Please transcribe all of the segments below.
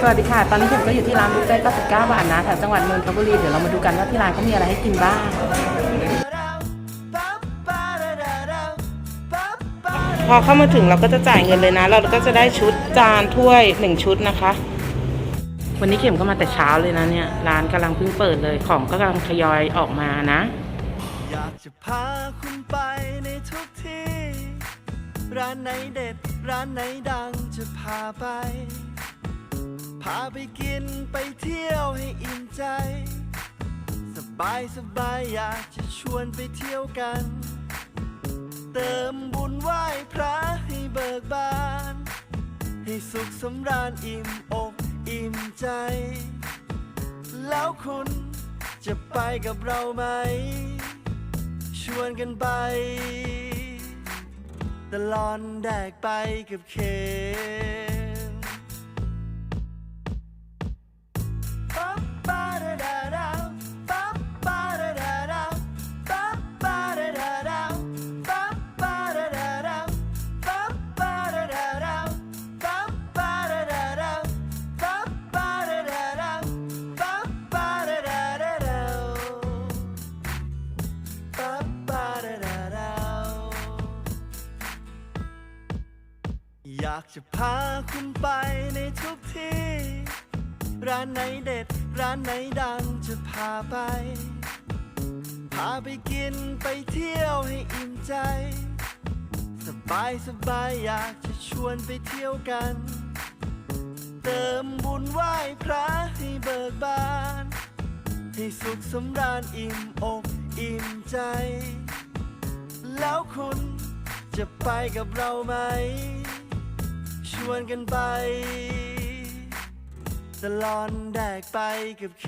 สวัสดีค่ะ ตอนนี้ผมก็อยู่ที่ร้านบุฟเฟ่ต์99 บาทนะแถวจังหวัดนนทบุรี เดี๋ยวเรามาดูกันว่าที่ร้านเขามีอะไรให้กินบ้าง พอเข้ามาถึงเราก็จะจ่ายเงินเลยนะ เราก็จะได้ชุดจานถ้วยหนึ่งชุดนะคะ วันนี้เข็มก็มาแต่เช้าเลยนะเนี่ย ร้านกำลังเพิ่งเปิดเลย ของก็กำลังทยอยออกมานะ อยากจะพาคุณไปในทุกที่ ร้านไหนเด็ด ร้านไหนดังจะพาไปาไปกินไปเที่ยวให้อิ่มใจ สบายสบายอยากจะชวนไปเที่ยวกัน เติมบุญไหว้พระให้เบิกบาน ให้สุขสำราญอิ่มอกอิ่มใจ แล้วคุณจะไปกับเราไหม ชวนกันไป ตลอนแดกไปกับเค อยากจะพาคุณไปในทุกที่ ร้านไหนเด็ด ร้านไหนดังจะพาไป พาไปกินไปเที่ยวให้อิ่มใจ สบายสบายอยากจะชวนไปเที่ยวกัน เติมบุญไหว้พระให้เบิกบาน ให้สุขสำราญอิ่มอกอิ่มใจ แล้วคุณจะไปกับเราไหม วนกันไป ตลอนแดกไปกับเค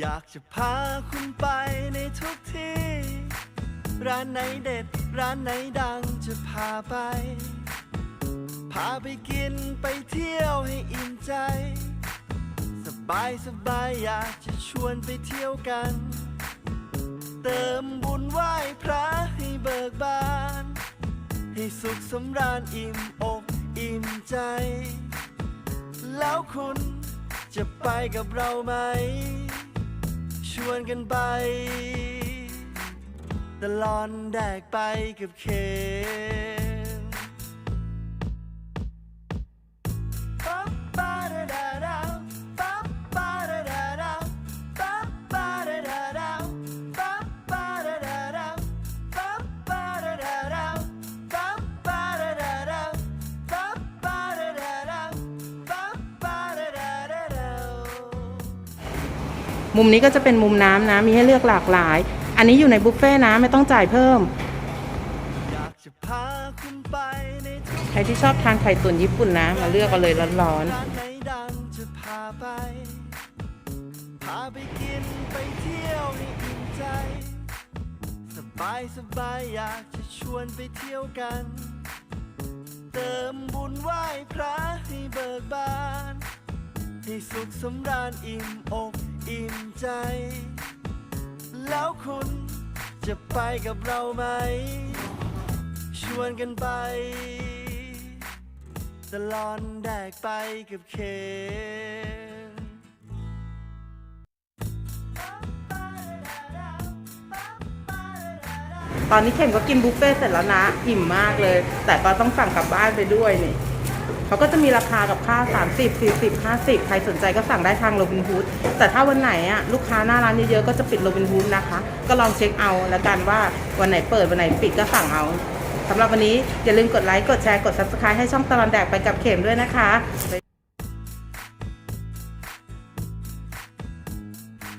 อยากจะพาคุณไปในทุกที่ ร้านไหนเด็ด ร้านไหนดังจะพาไป พาไปกินไปเที่ยวให้อิ่มใจ สบายสบายอยากจะชวนไปเที่ยวกัน เติมบุญไหว้พระให้เบิกบาน ให้สุขสำราญอิ่มอกอิ่มใจ แล้วคุณจะไปกับเราไหม ชวนกันไป ตลอนแดกไปกับเคน มุมนี้ก็จะเป็นมุมน้ำนะ มีให้เลือกหลากหลาย อันนี้อยู่ในบุฟเฟ่นะไม่ต้องจ่ายเพิ่ม ใครที่ชอบทานไข่ตุ๋นญี่ปุ่นนะ มาเลือกกันเลยร้อนร้านไหนดังจะพาไปพาไปกินไปเที่ยวให้อิ่มใจสบายสบายอยากจะชวนไปเที่ยวกัน เติมบุญไหว้พระให้เบิกบาน ให้สุขสำราญอิ่มอกอิ่ม ใจ แล้วคุณจะไปกับเราไหม ชวนกันไป ตลอนแดกไปกับเคนตอนนี้เข็มก็กินบุฟเฟ่ต์เสร็จแล้วนะ อิ่มมากเลย แต่ก็ต้องสั่งกลับบ้านไปด้วยนี่ เขาก็จะมีราคากับค่า 30 40 50 ใครสนใจก็สั่งได้ทางโรบินฮูดแต่ถ้าวันไหนอะลูกค้าหน้าร้านเยอะๆก็จะปิดโรบินฮูดนะคะ ก็ลองเช็คเอาแล้วกันว่าวันไหนเปิดวันไหนปิดก็สั่งเอาสำหรับวันนี้อย่าลืมกดไลค์กดแชร์กด subscribe ให้ช่องตลอนแดกไปกับเข็มด้วยนะคะ